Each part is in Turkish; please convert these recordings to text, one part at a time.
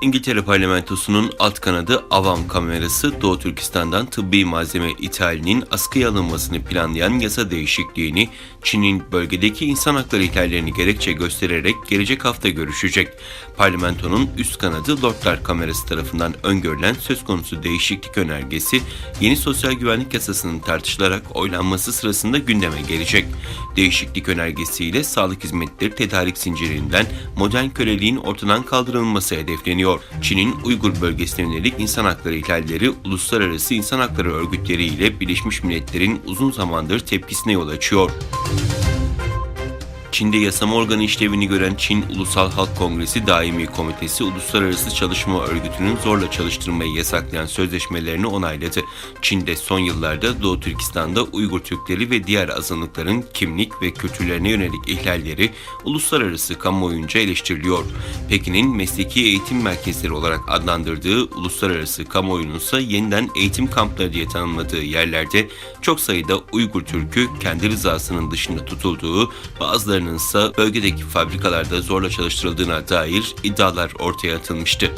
İngiltere parlamentosunun alt kanadı Avam kamerası Doğu Türkistan'dan tıbbi malzeme ithalinin askıya alınmasını planlayan yasa değişikliğini Çin'in bölgedeki insan hakları ihlallerini gerekçe göstererek gelecek hafta görüşecek. Parlamentonun üst kanadı Lordlar Kamerası tarafından öngörülen söz konusu değişiklik önergesi yeni sosyal güvenlik yasasının tartışılarak oylanması sırasında gündeme gelecek. Değişiklik önergesiyle sağlık hizmetleri tedarik zincirinden modern köleliğin ortadan kaldırılması hedefleniyor. Çin'in Uygur bölgesine yönelik insan hakları ihlalleri uluslararası insan hakları örgütleri ile Birleşmiş Milletler'in uzun zamandır tepkisine yol açıyor. Çin'de yasama organı işlevini gören Çin Ulusal Halk Kongresi Daimi Komitesi Uluslararası Çalışma Örgütü'nün zorla çalıştırmayı yasaklayan sözleşmelerini onayladı. Çin'de son yıllarda Doğu Türkistan'da Uygur Türkleri ve diğer azınlıkların kimlik ve kültürlerine yönelik ihlalleri uluslararası kamuoyunca eleştiriliyor. Pekin'in mesleki eğitim merkezleri olarak adlandırdığı uluslararası kamuoyunun ise yeniden eğitim kampları diye tanımladığı yerlerde çok sayıda Uygur Türk'ü kendi rızasının dışında tutulduğu, bazılarının ise bölgedeki fabrikalarda zorla çalıştırıldığına dair iddialar ortaya atılmıştı.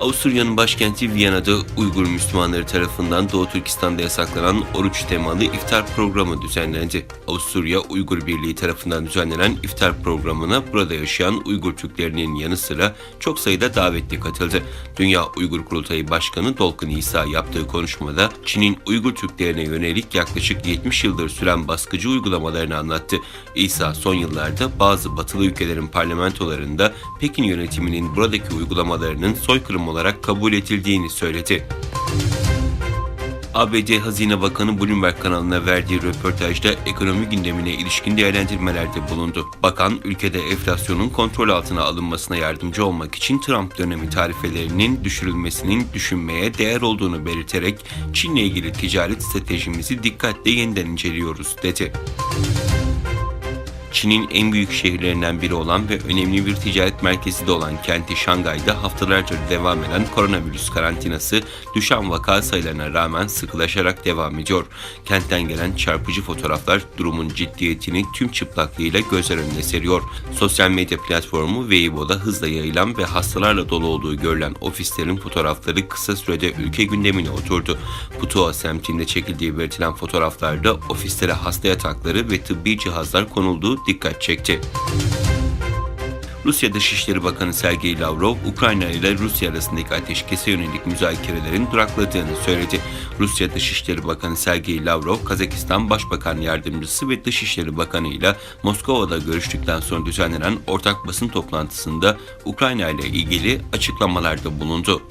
Avusturya'nın başkenti Viyana'da Uygur Müslümanları tarafından Doğu Türkistan'da yasaklanan oruç temalı iftar programı düzenlendi. Avusturya Uygur Birliği tarafından düzenlenen iftar programına burada yaşayan Uygur Türklerinin yanı sıra çok sayıda davetli katıldı. Dünya Uygur Kurultayı Başkanı Dolkun İsa yaptığı konuşmada Çin'in Uygur Türklerine yönelik yaklaşık 70 yıldır süren baskıcı uygulamalarını anlattı. İsa son yıllarda bazı batılı ülkelerin parlamentolarında Pekin yönetiminin buradaki uygulamalarının soykırım olarak kabul edildiğini söyledi. ABD Hazine Bakanı Bloomberg kanalına verdiği röportajda ekonomi gündemine ilişkin değerlendirmelerde bulundu. Bakan, ülkede enflasyonun kontrol altına alınmasına yardımcı olmak için Trump dönemi tarifelerinin düşürülmesinin düşünmeye değer olduğunu belirterek Çin'le ilgili ticaret stratejimizi dikkatle yeniden inceliyoruz dedi. Çin'in en büyük şehirlerinden biri olan ve önemli bir ticaret merkezi de olan kenti Şangay'da haftalarca devam eden koronavirüs karantinası düşen vaka sayılarına rağmen sıkılaşarak devam ediyor. Kentten gelen çarpıcı fotoğraflar durumun ciddiyetini tüm çıplaklığıyla gözler önüne seriyor. Sosyal medya platformu Weibo'da hızla yayılan ve hastalarla dolu olduğu görülen ofislerin fotoğrafları kısa sürede ülke gündemine oturdu. Putuo semtinde çekildiği belirtilen fotoğraflarda ofislere hasta yatakları ve tıbbi cihazlar konulduğu dikkat çekti. Rusya Dışişleri Bakanı Sergey Lavrov, Ukrayna ile Rusya arasındaki ateşkese yönelik müzakerelerin durakladığını söyledi. Rusya Dışişleri Bakanı Sergey Lavrov, Kazakistan Başbakan Yardımcısı ve Dışişleri Bakanı ile Moskova'da görüştükten sonra düzenlenen ortak basın toplantısında Ukrayna ile ilgili açıklamalarda bulundu.